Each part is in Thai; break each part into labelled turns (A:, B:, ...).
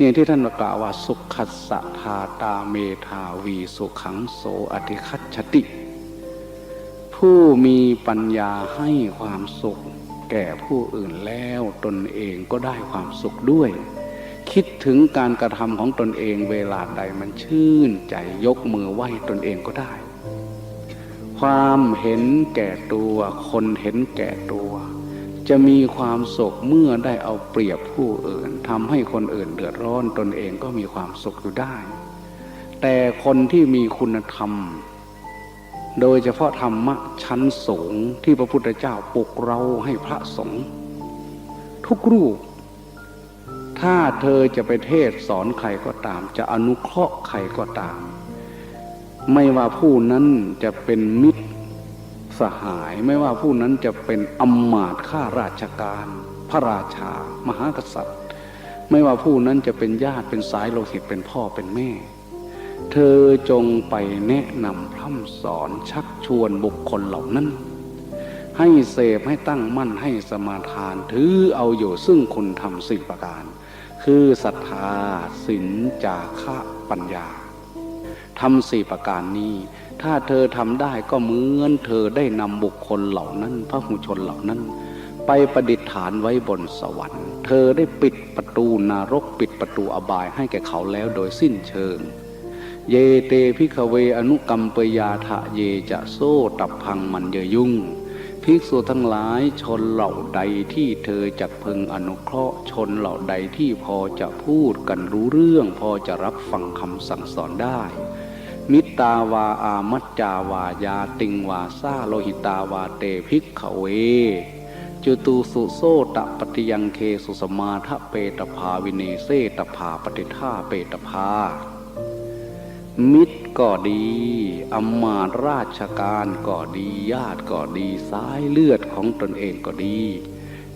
A: เนี่ยที่ท่านกล่าวว่าสุขัสสะทาตาเมธาวีสุขังโสอธิคัตชติ ผู้มีปัญญาให้ความสุข แก่ผู้อื่นแล้วตนเองก็ได้ความสุขด้วย คิดถึงการกระทำของตนเองเวลาใดมันชื่นใจยกมือไหว้ตนเองก็ได้ ความเห็นแก่ตัวคนเห็นแก่ตัว จะมีความสุขเมื่อได้เอาเปรียบผู้อื่นทำให้คนอื่นเดือดร้อนตนเองก็มีความสุขอยู่ได้ แต่คนที่มีคุณธรรม โดยเฉพาะธรรมะชั้นสูงที่พระพุทธเจ้าปลุกเราให้พระสงฆ์ทุกรูป ถ้าเธอจะไปเทศสอนใครก็ตาม จะอนุเคราะห์ใครก็ตาม ไม่ว่าผู้นั้นจะเป็นมิตร สหายไม่ว่าผู้นั้นจะเป็นอำมาตย์ข้าราชการ พระราชา มหากษัตริย์ ไม่ว่าผู้นั้นจะเป็นญาติเป็นสายโลหิตเป็นพ่อเป็นแม่ เธอจงไปแนะนำพร่ำสอนชักชวนบุคคลเหล่านั้น ให้เสพให้ตั้งมั่นให้สมาทานถือเอาอยู่ซึ่งคุณทำสี่ประการ คือศรัทธาศีลจาคะปัญญา ทำสี่ประการนี้ ถ้าเธอทำได้ก็เหมือนเธอได้นำบุคคลเหล่านั้นพระหุชนเหล่านั้น ไปประดิษฐานไว้บนสวรรค์ เธอได้ปิดประตูนรกปิดประตูอบายให้แก่เขาแล้วโดยสิ้นเชิง เยเตพิกเวอนุกรรมปยาทะเยจะโซตับพังมันเยยุ่งภิกษุทั้งหลายชนเหล่าใดที่เธอจะพึงอนุเคราะห์ ชนเหล่าใดที่พอจะพูดกันรู้เรื่อง พอจะรับฟังคำสั่งสอนได้ มิตาวาอามัจจาวายาติงวาซาโลหิตาวาเตภิกขเวจุตูสุโซตปฏิยังเคสุสมาทะเปตภาวิเนเซตภาปฏิท่าเปตภา มิตรก็ดีอำมาราชการก็ดีญาติก็ดีสายเลือดของตนเองก็ดี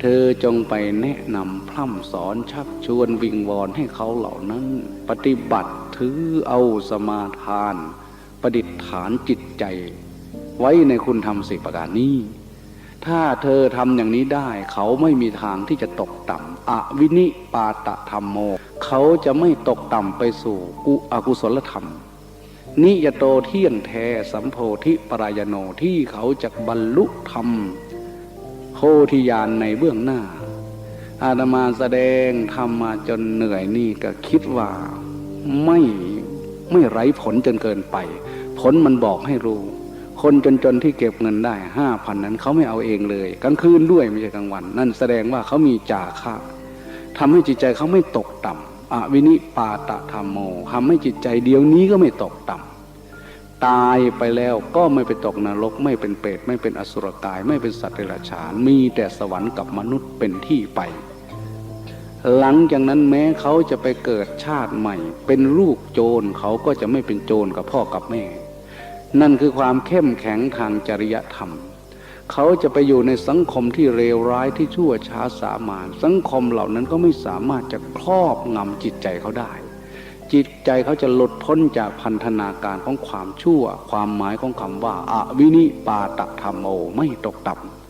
A: เธอจงไปแนะนำพร่ำสอนชักชวนวิงวอนให้เขาเหล่านั้น ปฏิบัติถือเอาสมาทาน ประดิษฐานจิตใจ ไว้ในคุณธรรมสิประการนี้ ถ้าเธอทำอย่างนี้ได้ เขาไม่มีทางที่จะตกต่ำอวินิปาตธรรมโม เขาจะไม่ตกต่ำไปสู่กุอกุศลธรรมนิยโตเที่ยงแท้สัมโพธิปรายโนที่เขาจะบรรลุธรรม ธิญาณในเบื้องหน้า อาตมาแสดงทำมาจนเหนื่อยนี่ก็คิดว่าไม่ไม่ไร้ผลจนเกินไป ผลมันบอกให้รู้ คนจนๆที่เก็บเงินได้ห้าพันนั้นเขาไม่เอาเองเลยกลางคืนด้วยไม่ใช่กลางวัน นั่นแสดงว่าเขามีจาคะทำให้จิตใจเขาไม่ตกต่ำอวินิปาตธรรมโมทำให้จิตใจเดียวนี้ก็ไม่ตกต่ำ ตายไปแล้วก็ไม่ไปตกนรก ไม่เป็นเปรตไม่เป็นอสุรกาย ไม่เป็นสัตว์เดรัจฉาน มีแต่สวรรค์กับมนุษย์เป็นที่ไป หลังจากนั้นแม้เขาจะไปเกิดชาติใหม่ เป็นลูกโจรเขาก็จะไม่เป็นโจรกับพ่อกับแม่ นั่นคือความเข้มแข็งทางจริยธรรม เขาจะไปอยู่ในสังคมที่เลวร้ายที่ชั่วช้าสามานสังคมเหล่านั้นก็ไม่สามารถจะครอบงำจิตใจเขาได้ จิตใจเขาจะหลุดพ้นจากพันธนาการของความชั่ว ความหมายของคำว่าอวินิปาตธรรมโมไม่ตกต่ำ